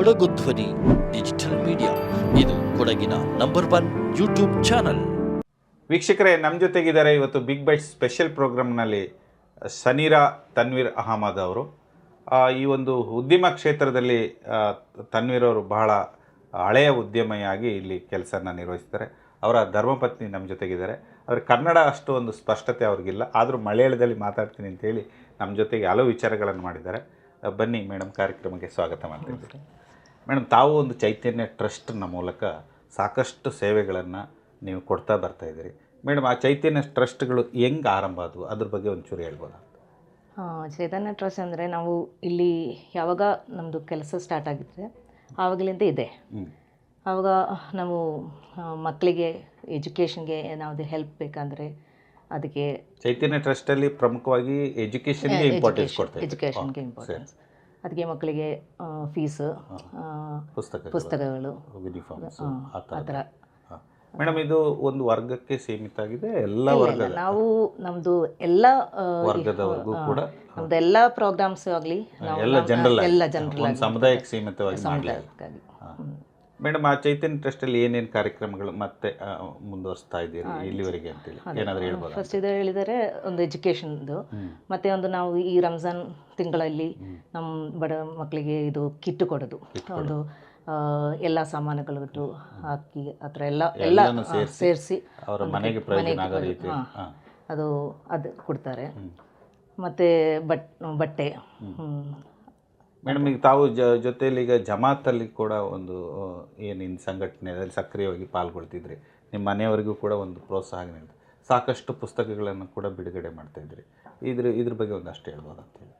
ಕೊಡಗು ಧ್ವನಿ, digital media. ಇದು ಕೊಡಗಿನ ನಂಬರ್ ಒನ್ ಯೂಟ್ಯೂಬ್ ಚಾನಲ್. ವೀಕ್ಷಕರೇ ನಮ್ಮ ಜೊತೆಗಿದ್ದಾರೆ ಇವತ್ತು ಬಿಗ್ ಬೈಟ್ ಸ್ಪೆಷಲ್ ಪ್ರೋಗ್ರಾಮ್ನಲ್ಲಿ ಸನೀರಾ ತನ್ವೀರ್ ಅಹಮದ್ ಅವರು. ಈ ಒಂದು ಉದ್ಯಮ ಕ್ಷೇತ್ರದಲ್ಲಿ ತನ್ವೀರ್ ಅವರು ಬಹಳ ಹಳೆಯ ಉದ್ಯಮಿಯಾಗಿ ಇಲ್ಲಿ ಕೆಲಸನ ನಿರ್ವಹಿಸ್ತಾರೆ. ಅವರ ಧರ್ಮಪತ್ನಿ ನಮ್ಮ ಜೊತೆಗಿದ್ದಾರೆ. ಆದರೆ ಕನ್ನಡ ಅಷ್ಟು ಒಂದು ಸ್ಪಷ್ಟತೆ ಅವ್ರಿಗಿಲ್ಲ. ಆದರೂ ಮಲಯಾಳದಲ್ಲಿ ಮಾತಾಡ್ತೀನಿ ಅಂತೇಳಿ ನಮ್ಮ ಜೊತೆಗೆ ಹಲವು ವಿಚಾರಗಳನ್ನು ಮಾಡಿದ್ದಾರೆ. ಬನ್ನಿ ಮೇಡಮ್ ಕಾರ್ಯಕ್ರಮಕ್ಕೆ ಸ್ವಾಗತ ಮಾಡ್ತಿದ್ದೀನಿ ಮೇಡಮ್ ತಾವು ಒಂದು ಚೈತನ್ಯ ಟ್ರಸ್ಟ್ನ ಮೂಲಕ ಸಾಕಷ್ಟು ಸೇವೆಗಳನ್ನು ನೀವು ಕೊಡ್ತಾ ಬರ್ತಾ ಇದ್ದೀರಿ. ಮೇಡಮ್ ಆ ಚೈತನ್ಯ ಟ್ರಸ್ಟ್ಗಳು ಹೆಂಗೆ ಆರಂಭ ಆದವು? ಅದ್ರ ಬಗ್ಗೆ ಒಂಚೂರು ಹೇಳ್ಬೋದಾ? ಚೈತನ್ಯ ಟ್ರಸ್ಟ್ ಅಂದರೆ ನಾವು ಇಲ್ಲಿ ಯಾವಾಗ ನಮ್ಮದು ಕೆಲಸ ಸ್ಟಾರ್ಟ್ ಆಗಿದ್ರೆ ಆವಾಗಲಿಂದ ಇದೆ. ಆವಾಗ ನಾವು ಮಕ್ಕಳಿಗೆ ಎಜುಕೇಷನ್ಗೆ ಏನಾವುದು ಹೆಲ್ಪ್ ಬೇಕಂದರೆ ಅದಕ್ಕೆ ಚೈತನ್ಯ ಟ್ರಸ್ಟಲ್ಲಿ ಪ್ರಮುಖವಾಗಿ ಎಜುಕೇಷನ್ಗೆ ಇಂಪಾರ್ಟೆನ್ಸ್. ಎಜುಕೇಷನ್ಗೆ ಇಂಪಾರ್ಟೆನ್ಸ್ ಅದಕ್ಕೆ ಮಕ್ಕಳಿಗೆ ಫೀಸ್ ಪುಸ್ತಕ ಪುಸ್ತಕಗಳು ಆ, ಥರ ಮೇಡಮ್ ಇದು ಒಂದು ವರ್ಗಕ್ಕೆ ಸೀಮಿತ ಆಗಿದೆ ಎಲ್ಲ ಇಲ್ಲ, ನಾವು ನಮ್ದು ಎಲ್ಲ ವರ್ಗದವರೆಗೂ ಕೂಡ ನಮ್ದು ಎಲ್ಲ ಪ್ರೋಗ್ರಾಮ್ಸ್ ಆಗಲಿ ಎಲ್ಲ ಜನರಲ್ ಎಲ್ಲ ಜನರಲ್ ಸಮುದಾಯಕ್ಕೆ ಸೀಮಿತವಾಗಿ ಮಾಡಲಿ. ಮೇಡಮ್ ಆ ಚೈತನ್ಯ ಟ್ರಸ್ಟಲ್ಲಿ ಏನೇನು ಕಾರ್ಯಕ್ರಮಗಳು ಮತ್ತೆ ಮುಂದುವರಿಸ್ತಾ ಇದ್ದೀರಿ ಇಲ್ಲಿವರೆಗೆ ಅಂತೇಳಿ? ಏನಾದರೂ ಹೇಳ್ಬೋದು? ಫಸ್ಟ್ ಇದು ಹೇಳಿದರೆ ಒಂದು ಎಜುಕೇಷನ್ದು ಮತ್ತೆ ಒಂದು ನಾವು ಈ ರಂಜಾನ್ ತಿಂಗಳಲ್ಲಿ ನಮ್ಮ ಬಡ ಮಕ್ಕಳಿಗೆ ಇದು ಕಿಟ್ಟು ಕೊಡೋದು. ಒಂದು ಎಲ್ಲ ಸಾಮಾನುಗಳು ಹಾಕಿ ಆ ಥರ ಎಲ್ಲ ಎಲ್ಲ ಸೇರ್ಸಿ ಅವರ ಮನೆಗೆ ಅದು ಅದು ಕೊಡ್ತಾರೆ. ಮತ್ತು ಬಟ್ ಬಟ್ಟೆ. ಮೇಡಮ್ ಈಗ ತಾವು ಜ ಜೊತೆಯಲ್ಲಿ ಈಗ ಜಮಾತಲ್ಲಿ ಕೂಡ ಒಂದು ಏನಿನ್ ಸಂಘಟನೆಯಲ್ಲಿ ಸಕ್ರಿಯವಾಗಿ ಪಾಲ್ಗೊಳ್ತಿದ್ರಿ. ನಿಮ್ಮ ಮನೆಯವರಿಗೂ ಕೂಡ ಒಂದು ಪ್ರೋತ್ಸಾಹ ನೀಡಿದೆ ಸಾಕಷ್ಟು ಪುಸ್ತಕಗಳನ್ನು ಕೂಡ ಬಿಡುಗಡೆ ಮಾಡ್ತಾ ಇದ್ರಿ. ಇದ್ರ ಇದ್ರ ಬಗ್ಗೆ ಒಂದಷ್ಟು ಹೇಳ್ಬೋದು ಅಂತೇಳಿ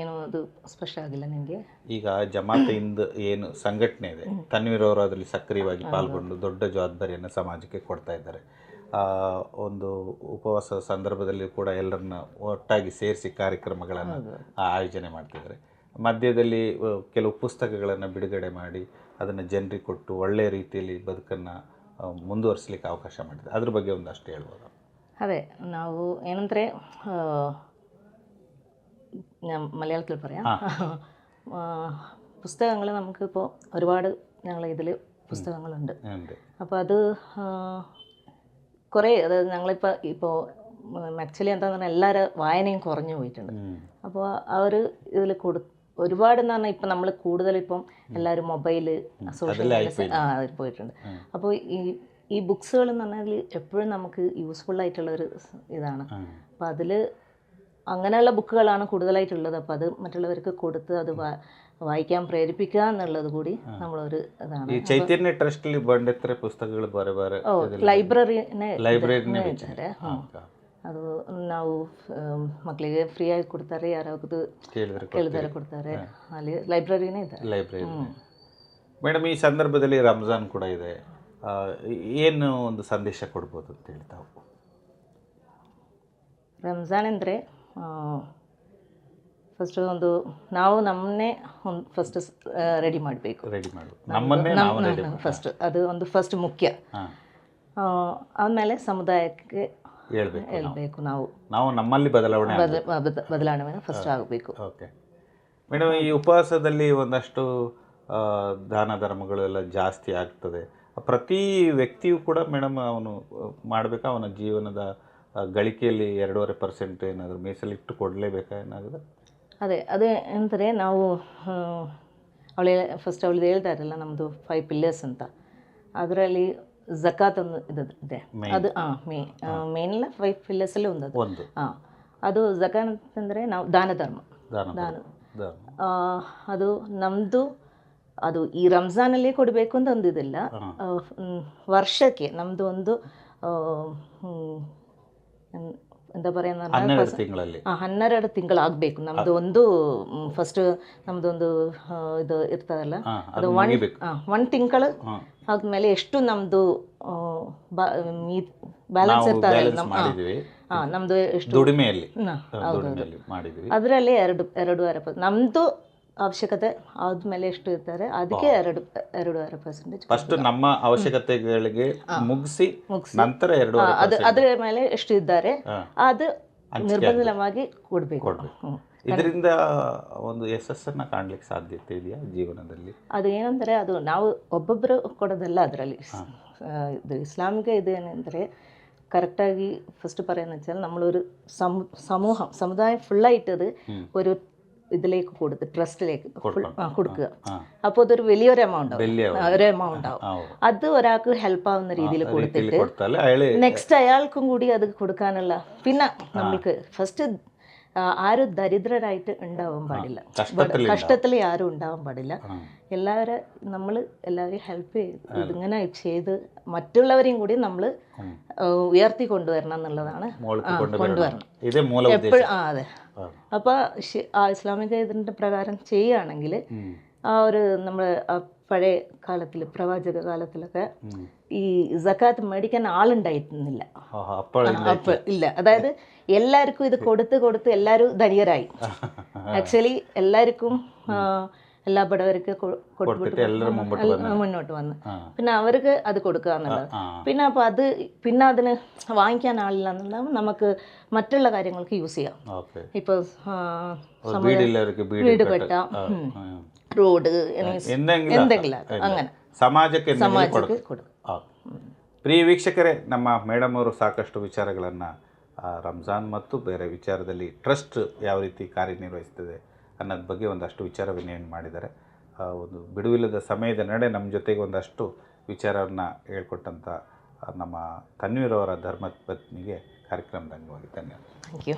ಏನು ಅದು ಸ್ಪಷ್ಟ ಆಗಿಲ್ಲ ನಿಮಗೆ? ಈಗ ಜಮಾತೆಯಿಂದ ಏನು ಸಂಘಟನೆ ಇದೆ. ತನ್ವೀರ್ ಅವರು ಅದರಲ್ಲಿ ಸಕ್ರಿಯವಾಗಿ ಪಾಲ್ಗೊಂಡು ದೊಡ್ಡ ಜವಾಬ್ದಾರಿಯನ್ನು ಸಮಾಜಕ್ಕೆ ಕೊಡ್ತಾ ಇದ್ದಾರೆ. ಒಂದು ಉಪವಾಸ ಸಂದರ್ಭದಲ್ಲಿ ಕೂಡ ಎಲ್ಲರನ್ನ ಒಟ್ಟಾಗಿ ಸೇರಿಸಿ ಕಾರ್ಯಕ್ರಮಗಳನ್ನು ಆಯೋಜನೆ ಮಾಡ್ತಿದ್ದಾರೆ ಮಧ್ಯದಲ್ಲಿ ಆ, ಕೆಲವು ಪುಸ್ತಕಗಳನ್ನು ಬಿಡುಗಡೆ ಮಾಡಿ ಅದನ್ನು ಜನರಿಗೆ ಕೊಟ್ಟು ಒಳ್ಳೆಯ ರೀತಿಯಲ್ಲಿ ಬದುಕನ್ನು ಮುಂದುವರಿಸಲಿಕ್ಕೆ ಅವಕಾಶ ಮಾಡಿದೆ ಅದ್ರ ಬಗ್ಗೆ ಒಂದಷ್ಟು ಹೇಳ್ಬೋದು അതെ ನಾವು ಏನಂದರೆ ഞാൻ മലയാളത്തിൽ പറയാം പുസ്തകങ്ങൾ നമുക്കിപ്പോൾ ഒരുപാട് ഞങ്ങൾ ഇതിൽ പുസ്തകങ്ങളുണ്ട് ഉണ്ട് അപ്പോൾ അത് ആ, കുറേ അതായത് ഞങ്ങളിപ്പോൾ ഇപ്പോൾ ആക്ച്വലി എന്താന്ന് പറഞ്ഞാൽ എല്ലാവരും വായനയും കുറഞ്ഞു പോയിട്ടുണ്ട്. അപ്പോൾ ആ ഒരു ഇതിൽ കൊടു ഒരുപാട് എന്ന് പറഞ്ഞാൽ ഇപ്പം നമ്മൾ കൂടുതലിപ്പം എല്ലാവരും മൊബൈൽ സോഷ്യൽ മീഡിയ ആ അതിൽ പോയിട്ടുണ്ട്. അപ്പോൾ ഈ ഈ ബുക്സുകൾ എന്ന് പറഞ്ഞാൽ എപ്പോഴും നമുക്ക് യൂസ്ഫുൾ ആയിട്ടുള്ള ഒരു ഇതാണ്. അപ്പോൾ അതിൽ അങ്ങനെയുള്ള ബുക്കുകളാണ് കൂടുതലായിട്ടുള്ളത്. അപ്പോൾ അത് മറ്റുള്ളവർക്ക് കൊടുത്ത് അത് വായിക്കാൻ പ്രേരിപ്പിക്കുക എന്നുള്ളത് കൂടി നമ്മളൊരു അതാണ് ഈ ചൈതന്യ ട്രസ്റ്റിൽ പണ്ട് എത്ര പുസ്തകങ്ങൾ വേറെ വേറെ ഓ ಲೈಬ್ರರಿನೇ ಲೈಬ್ರರಿನೇ ಇದ್ದಾರೆ ಅದು ನಾವು ಮಕ್ಕಳಿಗೆ ಫ್ರೀ ಆಗಿ ಕೊಡ್ತಾರೆ ಯಾರಾಗದು ಕೇಳಿದರೆ ಕೊಡ್ತಾರೆ ಅಲ್ಲಿ ಲೈಬ್ರರಿನೇ ಇದೆ ಲೈಬ್ರರಿ ಮೇಡಮ್ ಈ ಸಂದರ್ಭದಲ್ಲಿ ರಂಜಾನ್ ಕೂಡ ಇದೆ ಏನು ಒಂದು ಸಂದೇಶ ಕೊಡ್ಬೋದು ಅಂತ ಹೇಳ್ತಾವು ರಂಜಾನ್ ಅಂದರೆ ಫಸ್ಟ್ ಒಂದು ನಾವು ನಮ್ಮನ್ನೇ ಒಂದು ಫಸ್ಟ್ ರೆಡಿ ಮಾಡಬೇಕು. ರೆಡಿ ಮಾಡು. ಫಸ್ಟ್ ಅದು ಒಂದು ಫಸ್ಟ್ ಮುಖ್ಯ. ಆಮೇಲೆ ಸಮುದಾಯಕ್ಕೆ ಹೇಳ್ಬೇಕು ಹೇಳಬೇಕು ನಾವು. ನಾವು ನಮ್ಮಲ್ಲಿ ಬದಲಾವಣೆ ಬದ- ಬದ- ಬದಲಾವಣೆ ಫಸ್ಟ್ ಆಗಬೇಕು. ಓಕೆ ಮೇಡಮ್ ಈ ಉಪವಾಸದಲ್ಲಿ ಒಂದಷ್ಟು ದಾನ ಧರ್ಮಗಳು ಎಲ್ಲ ಜಾಸ್ತಿ ಆಗ್ತದೆ. ಪ್ರತಿ ವ್ಯಕ್ತಿಯು ಕೂಡ ಮೇಡಮ್ ಅವನು ಮಾಡಬೇಕಾ? ಅವನ ಜೀವನದ ಗಳಿಕೆಯಲ್ಲಿ ಎರಡೂವರೆ ಪರ್ಸೆಂಟ್ ಏನಾದರೂ ಮೀಸಲಿಟ್ಟು ಕೊಡಲೇಬೇಕಾ? ಏನಾಗುತ್ತೆ? ಅದೇ ಅದೇ ಅಂದರೆ ನಾವು ಅವಳೆ ಫಸ್ಟ್ ಅವಳದ್ದು ಹೇಳ್ತಾ ಇರಲ್ಲ ನಮ್ಮದು ಫೈವ್ ಪಿಲ್ಲರ್ಸ್ ಅಂತ. ಅದರಲ್ಲಿ ಜಕಾತ್ ಒಂದು ಇದು. ಇದೆ ಅದು ಹಾಂ. ಮೇ ಮೇನ್ ಇಲ್ಲ ಫೈವ್ ಪಿಲ್ಲರ್ಸಲ್ಲಿ ಒಂದು ಅದು ಒಂದು. ಹಾಂ ಅದು ಜಕಾತ್ ಅಂದರೆ ನಾವು ದಾನ ಧರ್ಮ. ದಾನ ಅದು ನಮ್ಮದು ಅದು ಈ ರಂಜಾನಲ್ಲಿ ಕೊಡಬೇಕು ಅಂತ ಒಂದು ಇದಿಲ್ಲ. ವರ್ಷಕ್ಕೆ ನಮ್ಮದು ಒಂದು ಆ, ಹ್ಮ್, ಎನ್- ಎಂತ പറയുന്ന ಹನ್ನೆರಡು ತಿಂಗಳಲ್ಲಿ ಆ, ಹನ್ನೆರಡು ತಿಂಗಳಾಗಬೇಕು ನಮ್ಮದು ಒಂದು ಫಸ್ಟ್ ನಮ್ಮದು ಒಂದು ಆ, ಇದು ಇರ್ತದಲ್ಲ ಹಾ, ಅದು ಒನ್ ಒನ್ ತಿಂಗಳು ಹಾ. ಆದ್ಮೇಲೆ ಎಷ್ಟು ನಮ್ಮದು ಬ್ಯಾಲೆನ್ಸ್ ಇರ್ತದಲ್ಲ ಬ್ಯಾಲೆನ್ಸ್ ನಮ್ಮ ಮಾಡಿದ್ವಿ ಹಾಂ ನಮ್ಮದು ಎಷ್ಟು ದುಡಿಮೆಯಲ್ಲಿ ಹಾ, ದುಡಿಮೆಯಲ್ಲಿ ಮಾಡಿದ್ವಿ ಅದರಲ್ಲಿ ಎರಡು ಎರಡೂವರೆ ಪರ್ಸೆಂಟ್ ನಮ್ಮದು ಅವಶ್ಯಕತೆ ಆದ್ಮೇಲೆ ಎಷ್ಟು ಇರ್ತಾರೆ ಅದಕ್ಕೆ ಎರಡು ಎರಡೂವರೆ ಪರ್ಸೆಂಟೇಜ್ ಫಸ್ಟ್ ನಮ್ಮ ಅವಶ್ಯಕತೆಗಳಿಗೆ ಮುಗಿಸಿ ನಂತರ ಎರಡು ಅದು ಅದರ ಮೇಲೆ ಎಷ್ಟು ಇದ್ದಾರೆ ಅದು ನಿರ್ಬಂಧವಾಗಿ ಕೊಡಬೇಕು. ಇದರಿಂದ ಒಂದು ಯಶಸ್ಸನ್ನ ಕಾಣ್ಲಿಕ್ಕೆ ಸಾಧ್ಯತೆ ಇದೆಯಾ ಜೀವನದಲ್ಲಿ? ಅದು ಏನಂದರೆ ಅದು ನಾವು ಒಬ್ಬೊಬ್ಬರು ಕೊಡೋದಲ್ಲ ಅದರಲ್ಲಿ. ಇದು ಇಸ್ಲಾಮಿಗೆ ಇದೇನೆಂದರೆ ಪರ ഫസ്റ്റ് പറയുന്നത് വെച്ചാൽ ಸಮೂಹ ಸಮುದಾಯ ಫುಲ್ಲಾಗಿ ಇಟ್ಟದು ಒಂದು ഇതിലേക്ക് കൊടുത്ത് ട്രസ്റ്റിലേക്ക് കൊടുക്കുക. അപ്പോൾ അതൊരു വലിയൊരു എമൗണ്ട് ഒരു എമൗണ്ട് ആവും. അത് ഒരാൾക്ക് ഹെൽപ്പ് ആവുന്ന രീതിയിൽ കൊടുത്തിട്ട് നെക്സ്റ്റ് അയാൾക്കും കൂടി അത് കൊടുക്കാനുള്ള പിന്നെ നമ്മൾക്ക് ഫസ്റ്റ് ആരും ദരിദ്രരായിട്ട് ഉണ്ടാവാൻ പാടില്ല. കഷ്ടത്തിൽ ആരും ഉണ്ടാവാൻ പാടില്ല. എല്ലാവരെ നമ്മൾ എല്ലാവരെയും ഹെൽപ്പ് ചെയ്ത് ഇതിങ്ങനെ ചെയ്ത് മറ്റുള്ളവരെയും കൂടി നമ്മൾ ഉയർത്തി കൊണ്ടുവരണം എന്നുള്ളതാണ്. കൊണ്ടുവരണം. എപ്പോഴും ആ അതെ. അപ്പോൾ ആ ഇസ്ലാമിക ഇതിന്റെ പ്രകാരം ചെയ്യുകയാണെങ്കിൽ ആ ഒരു നമ്മൾ പഴയ കാലത്തിൽ പ്രവാചക കാലത്തിലൊക്കെ ഈ സക്കാത്ത് മേടിക്കാൻ ആളുണ്ടായിരുന്നില്ല. അപ്പോൾ ഇല്ല. അതായത് എല്ലാവർക്കും ഇത് കൊടുത്ത് കൊടുത്ത് എല്ലാവരും ധനികരായി. ആക്ച്വലി എല്ലാവർക്കും എല്ലാ ബടവർക്ക് കൊടുത്തിട്ട് മുന്നോട്ട് വന്ന്. പിന്നെ അവർക്ക് അത് കൊടുക്കുക എന്നുള്ളത്. പിന്നെ അപ്പോൾ അത് പിന്നെ അതിന് വാങ്ങിക്കാൻ ആളില്ല എന്നുള്ളത് നമുക്ക് മറ്റുള്ള കാര്യങ്ങൾക്ക് യൂസ് ചെയ്യാം. ഇപ്പോൾ വീട് കെട്ട-. റോഡ് എന്തെങ്കിലും എന്തെങ്കിലും ഇല്ല. അങ്ങനെ ಸಮಾಜಕ್ಕೆ എന്തെങ്കിലും ಸಮಾಜಕ್ಕೆ ಕೊಡು- ಕೊಡು ಆ. ಪ್ರಿಯ ವೀಕ್ಷಕರೇ ನಮ್ಮ ಮೇಡಮ್ ಅವರು ಸಾಕಷ್ಟು ವಿಚಾರಗಳನ್ನು ರಂಜಾನ್ ಮತ್ತು ಬೇರೆ ವಿಚಾರದಲ್ಲಿ ಟ್ರಸ್ಟ್ ಯಾವ ರೀತಿ ಕಾರ್ಯನಿರ್ವಹಿಸ್ತದೆ ಅನ್ನೋದ್ರ ಬಗ್ಗೆ ಒಂದಷ್ಟು ವಿಚಾರ ವಿನಿಮಯ ಮಾಡಿದ್ದಾರೆ ಆ, ಒಂದು ಬಿಡುವಿಲ್ಲದ ಸಮಯದ ನಡೆ ನಮ್ಮ ಜೊತೆಗೆ ಒಂದಷ್ಟು ವಿಚಾರವನ್ನು ಹೇಳ್ಕೊಟ್ಟಂಥ ಆ, ನಮ್ಮ ತನ್ವೀರ್ ಅವರ ಧರ್ಮಪತ್ನಿಗೆ ಕಾರ್ಯಕ್ರಮದ ಅಂಗವಾಗಿ ಧನ್ಯವಾದ ಥ್ಯಾಂಕ್ ಯು